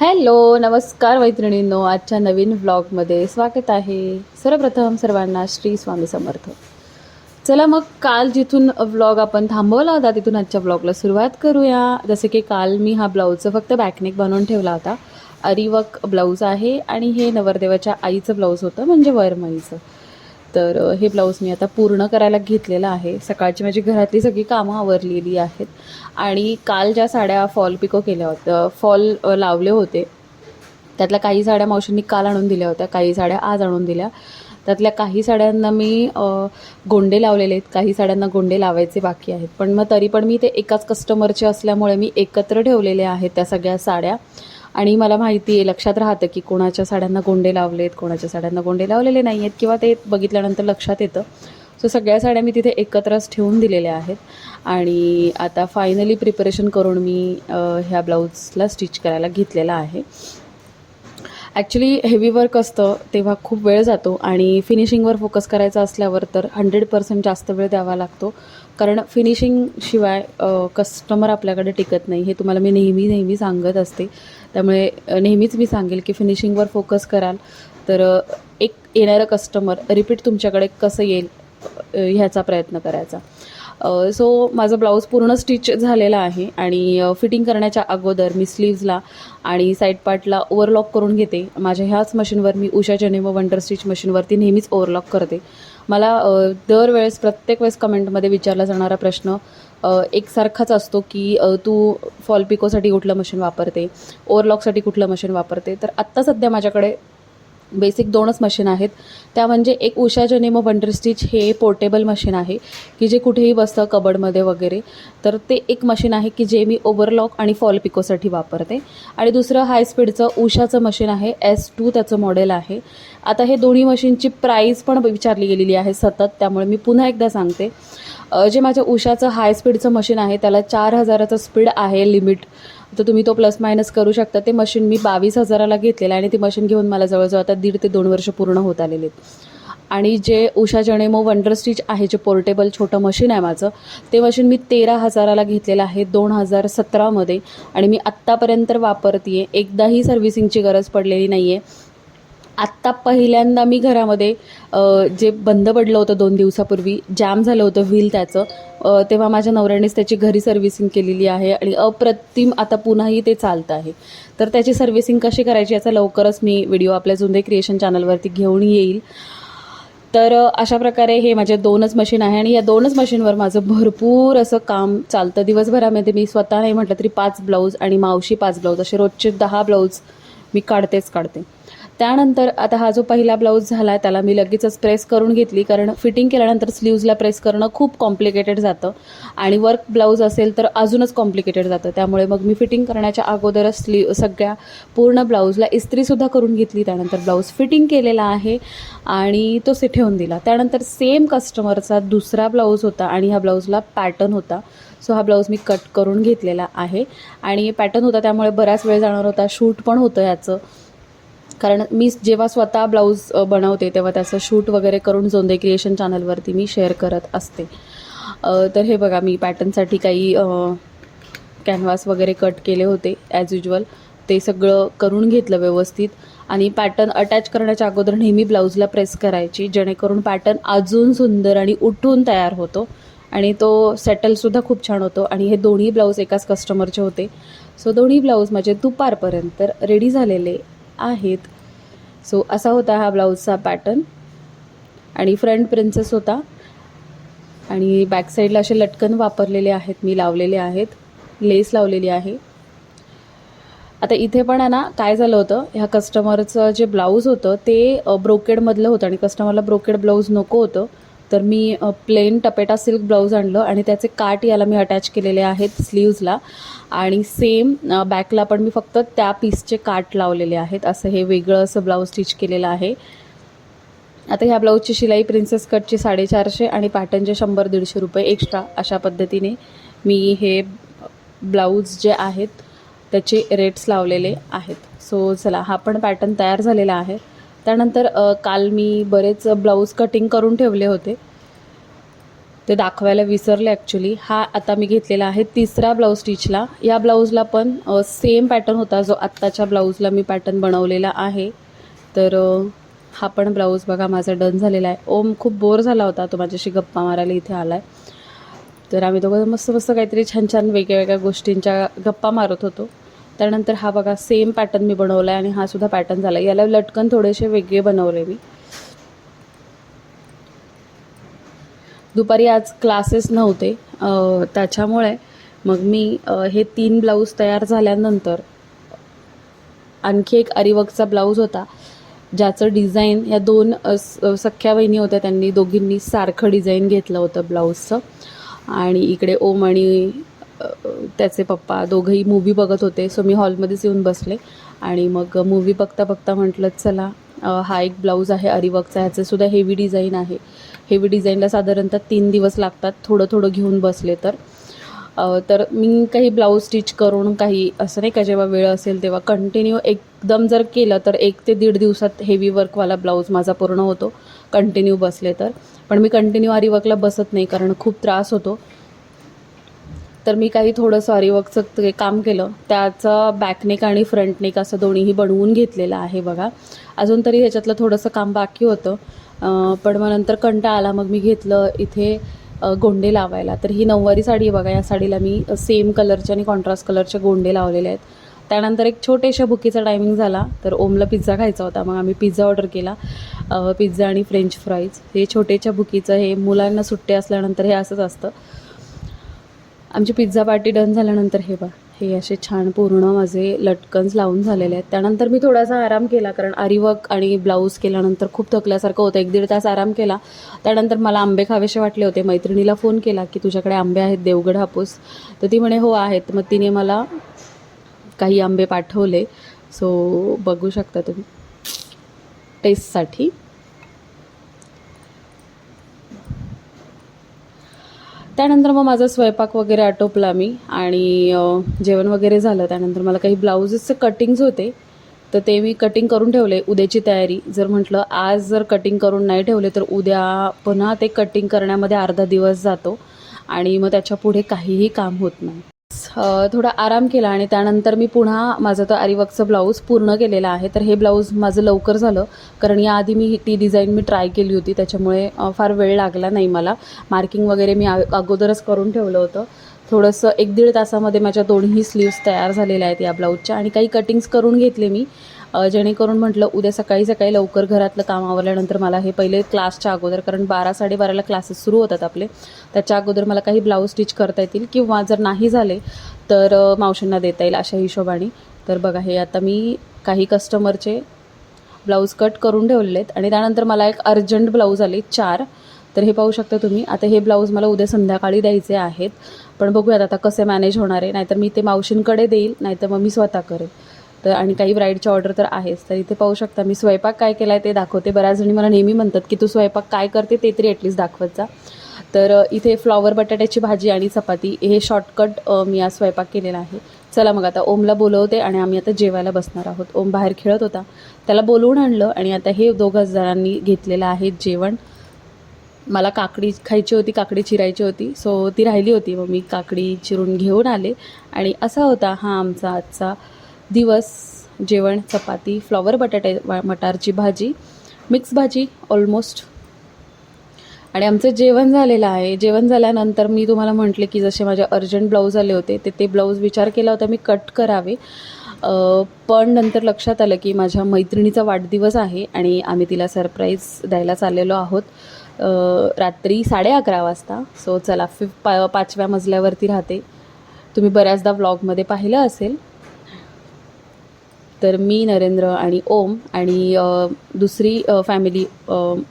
Hello नमस्कार मैत्रिणींनो आजच्या नवीन व्लॉगमध्ये स्वागत आहे सर्वप्रथम सर्वांना श्री स्वामी समर्थ. चला मग काल जिथून व्लॉग आपण थांबवला होता तिथून आजच्या व्लॉगला सुरुवात करूया. जसे की काल मी हा ब्लाऊजचं फक्त बॅकनेक बनवून ठेवला होता. अरिवक ब्लाऊज आहे आणि हे नवरदेवाच्या आईचं ब्लाऊज होतं म्हणजे वरमाईचं. तर हे ब्लाऊज मी आता पूर्ण करायला घेतलेलं आहे. सकाळची माझी घरातली सगळी कामं आवरलेली आहेत. आणि काल ज्या साड्या फॉल पिको केल्या होत्या फॉल लावले होते त्यातल्या काही साड्या मावशींनी काल आणून दिल्या होत्या काही साड्या आज आणून दिल्या. त्यातल्या काही साड्यांना मी गोंडे लावलेले आहेत काही साड्यांना गोंडे लावायचे बाकी आहेत. पण मग तरी पण मी ते एकाच कस्टमरचे असल्यामुळे मी एकत्र ठेवलेले आहेत त्या सगळ्या साड्या. आणि मला माहिती आहे लक्षात राहतं की कोणाच्या साड्यांना गोंडे लावलेत कोणाच्या साड्यांना गोंडे लावलेले नाही आहेत किंवा ते बघितल्यानंतर लक्षात येतं. सो सगळ्या साड्या मी तिथे एकत्रच ठेवून दिलेल्या आहेत. आणि आता फायनली प्रिपरेशन करून मी ह्या ब्लाऊजला स्टिच करायला घेतलेला आहे. ॲक्च्युली हेवी वर्क असतं तेव्हा खूप वेळ जातो आणि फिनिशिंगवर फोकस करायचा असल्यावर तर हंड्रेड पर्सेंट जास्त वेळ द्यावा लागतो. कारण फिनिशिंगशिवाय कस्टमर आपल्याकडे टिकत नाही. हे तुम्हाला मी नेहमी नेहमी सांगत असते. त्यामुळे नेहमीच मी सांगेल की फिनिशिंगवर फोकस कराल. तर एक येणारं कस्टमर रिपीट तुमच्याकडे कसं येईल ह्याचा प्रयत्न करायचा. सो माझं ब्लाऊज पूर्ण स्टिच झालेला आहे आणि फिटिंग करण्याच्या अगोदर मी स्लीव्जला आणि साईड पार्टला ओव्हरलॉक करून घेते. माझ्या ह्याच मशीनवर मी उषा जेनेमो वंडर स्टिच मशीनवरती नेहमीच ओव्हरलॉक करते. मला दरवेळेस प्रत्येक वेळेस कमेंटमध्ये विचारला जाणारा प्रश्न एकसारखाच असतो की तू फॉल पिकोसाठी कुठलं मशीन वापरते? ओव्हरलॉकसाठी कुठलं मशीन वापरते? तर आत्ता सध्या माझ्याकडे बेसिक दोनच मशीन आहेत. त्या म्हणजे एक उषा जनेमो वंडर स्टिच हे पोर्टेबल मशीन आहे की जे कुठेही बसतं कबडमध्ये वगैरे. तर ते एक मशीन आहे की जे मी ओव्हरलॉक आणि फॉल पिकोसाठी वापरते. आणि दुसरं हाय स्पीडचं उषाचं मशीन आहे एस टू त्याचं मॉडेल आहे. आता हे दोन्ही मशीनची प्राईस पण विचारली गेलेली आहे सतत त्यामुळे मी पुन्हा एकदा सांगते. जे माझ्या उषाचं हाय स्पीडचं मशीन आहे त्याला चार हजाराचं स्पीड आहे लिमिट तर तुम्ही तो प्लस मायनस करू शकता. ते मशीन मी बावीस हजाराला घेतलेलं आहे आणि ती मशीन घेऊन मला जवळजवळ आता दीड ते दोन वर्ष पूर्ण होत आलेले आहेत. आणि जे उषा जणेमो वंडर स्टिच आहे जे पोर्टेबल छोटं मशीन आहे माझं ते मशीन मी तेरा हजाराला घेतलेलं आहे दोन हजार सतरामध्ये. आणि मी आत्तापर्यंत वापरते आहे एकदाही सर्व्हिसिंगची गरज पडलेली नाही आहे आत्ता पहिल्यांदा मी घरामध्ये जे बंद पडलं होतं दोन दिवसापूर्वी जॅम झालं होतं व्हील त्याचं तेव्हा माझ्या नवऱ्यानेच त्याची घरी सर्व्हिसिंग केलेली आहे आणि अप्रतिम आता पुन्हाही ते चालतं आहे. तर त्याची सर्व्हिसिंग कशी करायची याचा लवकरच मी व्हिडिओ आपल्या जुंदे क्रिएशन चॅनलवरती घेऊन येईल. तर अशा प्रकारे हे माझ्या दोनच मशीन आहे आणि या दोनच मशीनवर माझं भरपूर असं काम चालतं. दिवसभरामध्ये मी स्वतः नाही म्हटलं तरी पाच ब्लाऊज आणि मावशी पाच ब्लाऊज असे रोजचे दहा ब्लाऊज मी काढतेच काढते. त्यानंतर आता हा जो पहिला ब्लाऊज झाला आहे त्याला मी लगेचच प्रेस करून घेतली कारण फिटिंग केल्यानंतर स्लीव्जला प्रेस करणं खूप कॉम्प्लिकेटेड जातं. आणि वर्क ब्लाऊज असेल तर अजूनच कॉम्प्लिकेटेड जातं. त्यामुळे मग मी फिटिंग करण्याच्या अगोदरच स्लीव सगळ्या पूर्ण ब्लाऊजला इस्त्रीसुद्धा करून घेतली. त्यानंतर ब्लाऊज फिटिंग केलेला आहे आणि तो से ठेवून दिला. त्यानंतर सेम कस्टमरचा दुसरा ब्लाऊज होता आणि ह्या ब्लाऊजला पॅटर्न होता. सो हा ब्लाऊज मी कट करून घेतलेला आहे. आणि पॅटर्न होता त्यामुळे बराच वेळ जाणार होता. शूट पण होतं याचं. कारण मी जेव्हा स्वतः ब्लाऊज बनवते तेव्हा त्याचं शूट वगैरे करून जोंदे क्रिएशन चॅनलवरती मी शेअर करत असते. तर हे बघा मी पॅटर्नसाठी काही कॅनव्हास वगैरे कट केले होते ॲज युजल ते सगळं करून घेतलं व्यवस्थित. आणि पॅटर्न अटॅच करण्याच्या अगोदर नेहमी ब्लाऊजला प्रेस करायची जेणेकरून पॅटर्न अजून सुंदर आणि उठून तयार होतो. आणि तो सेटलसुद्धा खूप छान होतो. आणि हे दोन्ही ब्लाऊज एकाच कस्टमरचे होते. सो दोन्ही ब्लाऊज माझे दुपारपर्यंत रेडी झालेले. आहेत. सो असा होता हा ब्लाऊजचा पॅटर्न आणि फ्रंट प्रिन्सेस होता. आणि बॅक साईडला असे लटकन वापरलेले आहेत. मी लावलेले आहेत. लेस लावलेली आहे. आता इथे पण आहे ना काय झालं होतं? ह्या कस्टमरचं जे ब्लाऊज होतं ते ब्रोकेडमधलं होतं. आणि कस्टमरला ब्रोकेड ब्लाऊज नको होतं. तर मी प्लेन टपेटा सिल्क ब्लाऊज आणलं आणि त्याचे काट याला मी अटॅच केलेले आहेत स्लीव्जला. आणि सेम बॅकला पण मी फक्त त्या पीसचे काट लावलेले आहेत. असं हे वेगळं असं ब्लाऊज स्टिच केलेलं आहे. आता ह्या ब्लाऊजची शिलाई प्रिन्सेस कटची साडेचारशे आणि पॅटर्नचे शंभर दीडशे रुपये एक्स्ट्रा अशा पद्धतीने मी हे ब्लाऊज जे आहेत त्याचे रेट्स लावलेले आहेत. सो चला हा पण पॅटर्न तयार झालेला आहे. त्यानंतर काल मी बरेच ब्लाऊज कटिंग करून ठेवले होते. ते दाखवायला विसरले ॲक्च्युली हा आता मी घेतलेला आहे तिसरा ब्लाऊज स्टिचला. या ब्लाऊजला पण सेम पॅटर्न होता जो आत्ताच्या ब्लाऊजला मी पॅटर्न बनवलेला आहे. तर हा पण ब्लाऊज बघा माझा डन झालेला आहे. ओम खूप बोर झाला होता तो माझ्याशी गप्पा मारायला इथे आला आहे तर आम्ही दोघं मस्त मस्त काहीतरी छान छान वेगळ्या वेगळ्या गोष्टींच्या गप्पा मारत होतो. त्यानंतर हा बघा सेम पॅटर्न मी बनवला आहे आणि हा सुद्धा पॅटर्न झाला याला लटकन थोडेसे वेगळे बनवले मी. दुपारी आज क्लासेस नव्हते त्याच्यामुळे मग मी हे तीन ब्लाऊज तयार झाल्यानंतर आणखी एक अरिवर्कचा ब्लाऊज होता ज्याचं डिझाईन या दोन स- सख्या बहिणी होत्या त्यांनी दोघींनी सारखं डिझाईन घेतलं होतं ब्लाऊजचं आणि इकडे ओम आणि त्याचे पप्पा दोघंही मूवी बघत होते सो मी हॉलमध्येच येऊन बसले. आणि मग मूवी बघता बघता म्हटलं चला हा एक ब्लाऊज आहे अरिवर्कचा ह्याचं सुद्धा हेवी डिझाईन आहे. हेवी डिझाईनला साधारणतः तीन दिवस लागतात थोडं थोडं घेऊन बसले तर. तर मी काही ब्लाऊज स्टिच करून काही असं नाही का जेव्हा वेळ असेल तेव्हा कंटिन्यू एकदम जर केलं तर एक ते दीड दिवसात हेवी वर्कवाला ब्लाऊज माझा पूर्ण होतो कंटिन्यू बसले तर. पण मी कंटिन्यू आरी वर्कला बसत नाही कारण खूप त्रास होतो. तर मी काही थोडं आरीवर्कचं ते काम केलं. त्याचं बॅकनेक आणि फ्रंटनेक असं दोन्हीही बनवून घेतलेलं आहे बघा. अजून तरी ह्याच्यातलं थोडंसं काम बाकी होतं. पण मग नंतर कंटा आला मग मी घेतलं इथे गोंडे लावायला. तर ही नऊवारी साडी आहे बघा या साडीला मी सेम कलरचे आणि कॉन्ट्रास्ट कलरचे गोंडे लावलेले आहेत. त्यानंतर एक छोटेशा बुकीचा टायमिंग झाला तर ओमला पिझ्झा खायचा होता. मग आम्ही पिझ्झा ऑर्डर केला. पिझ्झा आणि फ्रेंच फ्राईज हे छोटेच्या बुकीचं हे मुलांना सुट्टे असल्यानंतर हे असंच असतं. आमची पिझ्झा पार्टी डन झाल्यानंतर हे बा हे असे छान पूर्ण माझे लटकन्स लावून झालेले आहेत. त्यानंतर मी थोडासा आराम केला कारण आरीवर्क आणि ब्लाऊज केल्यानंतर खूप थकल्यासारखं होतं. एक दीड तास आराम केला. त्यानंतर मला आंबे खावेसे वाटले होते. मैत्रिणीला फोन केला की तुझ्याकडे आंबे आहेत देवगड हापूस. तर ती म्हणे हो आहेत. मग तिने मला काही आंबे पाठवले. सो बघू शकता तुम्ही. टेस्टसाठी त्यानंतर मग माझा स्वयंपाक वगैरे आटोपला मी आणि जेवण वगैरे झालं. त्यानंतर मला काही ब्लाऊजेसचे कटिंग्ज होते तर ते मी कटिंग करून ठेवले उद्याची तयारी. जर म्हटलं आज जर कटिंग करून नाही ठेवले तर उद्या पुन्हा ते कटिंग करण्यामध्ये अर्धा दिवस जातो आणि मग त्याच्या पुढे काहीही काम होत नाही. थोडा आराम केला आणि त्यानंतर मी पुन्हा माझं तो आरीवर्कचं ब्लाऊज पूर्ण केलेलं आहे. तर हे ब्लाऊज माझं लवकर झालं. कारण याआधी मी ती डिझाईन मी ट्राय केली होती. त्याच्यामुळे फार वेळ लागला नाही मला. मार्किंग वगैरे मी अगोदरच करून ठेवलं होतं. थोडंसं एक दीड तासामध्ये माझ्या दोन्ही स्लीव्स तयार झालेल्या आहेत या ब्लाऊजच्या. आणि काही कटिंग्स करून घेतले मी. जेणेकरून म्हटलं उद्या सकाळी सकाळी लवकर घरातलं काम आवरल्यानंतर मला हे पहिले क्लासच्या अगोदर कारण बारा साडेबाराला क्लासेस सुरू होतात आपले त्याच्या अगोदर मला काही ब्लाऊज स्टिच करता येतील किंवा जर नाही झाले तर मावशींना देता येईल अशा हिशोबाने. तर बघा हे आता मी काही कस्टमरचे ब्लाऊज कट करून ठेवलेले आहेत आणि त्यानंतर मला एक अर्जंट ब्लाऊज आले चार. तर हे पाहू शकता तुम्ही आता हे ब्लाऊज मला उद्या संध्याकाळी द्यायचे आहेत. पण बघूयात आता कसे मॅनेज होणार आहे नाहीतर मी ते मावशींकडे देईल नाहीतर मग मी स्वतः करेल. तर आणि काही ब्राईडची ऑर्डर तर आहेच. तर इथे पाहू शकता मी स्वयंपाक काय केला आहे ते दाखवते. बऱ्याच जणी मला नेहमी म्हणतात की तू स्वयंपाक काय करते ते तरी ॲटलिस्ट दाखवत जा. तर इथे फ्लॉवर बटाट्याची भाजी आणि चपाती हे शॉर्टकट मी आज स्वयंपाक केलेला आहे. चला मग आता ओमला बोलवते आणि आम्ही आता जेवायला बसणार आहोत. ओम बाहेर खेळत होता. त्याला बोलवून आणलं आणि आता हे दोघं जणांनी घेतलेलं आहे जेवण. मला काकडी खायची होती काकडी चिरायची होती. सो ती राहिली होती. मग मी काकडी चिरून घेऊन आले. आणि असा होता हा आमचा आजचा दिवस जेवण चपाती फ्लॉवर बटाटे मटारची भाजी मिक्स भाजी ऑलमोस्ट. आणि आमचं जेवण झालेलं आहे. जेवण झाल्यानंतर मी तुम्हाला म्हटले की जसे माझे अर्जंट ब्लाऊज आले होते ते ते ब्लाऊज विचार केला होता मी कट करावे. पण नंतर लक्षात आलं की माझ्या मैत्रिणीचा वाढदिवस आहे आणि आम्ही तिला सरप्राईज द्यायला चाललेलो आहोत. रात्री साडे अकरा वाजता. सो चला फिफ पा पाचव्या मजल्यावरती राहते. तुम्ही बऱ्याचदा व्लॉगमध्ये पाहिलं असेल. तर मी नरेंद्र आणि ओम आणि दुसरी फॅमिली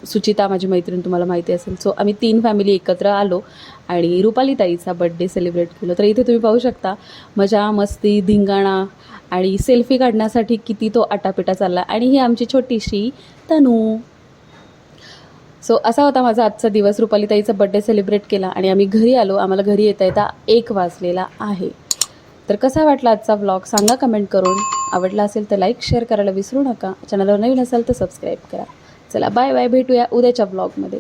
सुचिता माझी मैत्रीण तुम्हाला माहिती असेल. सो आम्ही तीन फॅमिली एकत्र आलो आणि रुपाली ताईचा बड्डे सेलिब्रेट केलो. तर इथे तुम्ही पाहू शकता मजा मस्ती धिंगाणा आणि सेल्फी काढण्यासाठी किती तो आटापिटा चालला. आणि ही आमची छोटीशी तनू. सो असा होता माझा आजचा दिवस. रुपालीताईचा बड्डे सेलिब्रेट केला आणि आम्ही घरी आलो. आम्हाला घरी येता येता एक वाजलेला आहे. तर कसा वाटला आजचा व्लॉग सांगा कमेंट करून. आवडला असेल तर लाईक शेअर करायला विसरू नका. चॅनलवर नवीन असाल तर सबस्क्राईब करा. चला बाय बाय भेटूया उद्याच्या ब्लॉगमध्ये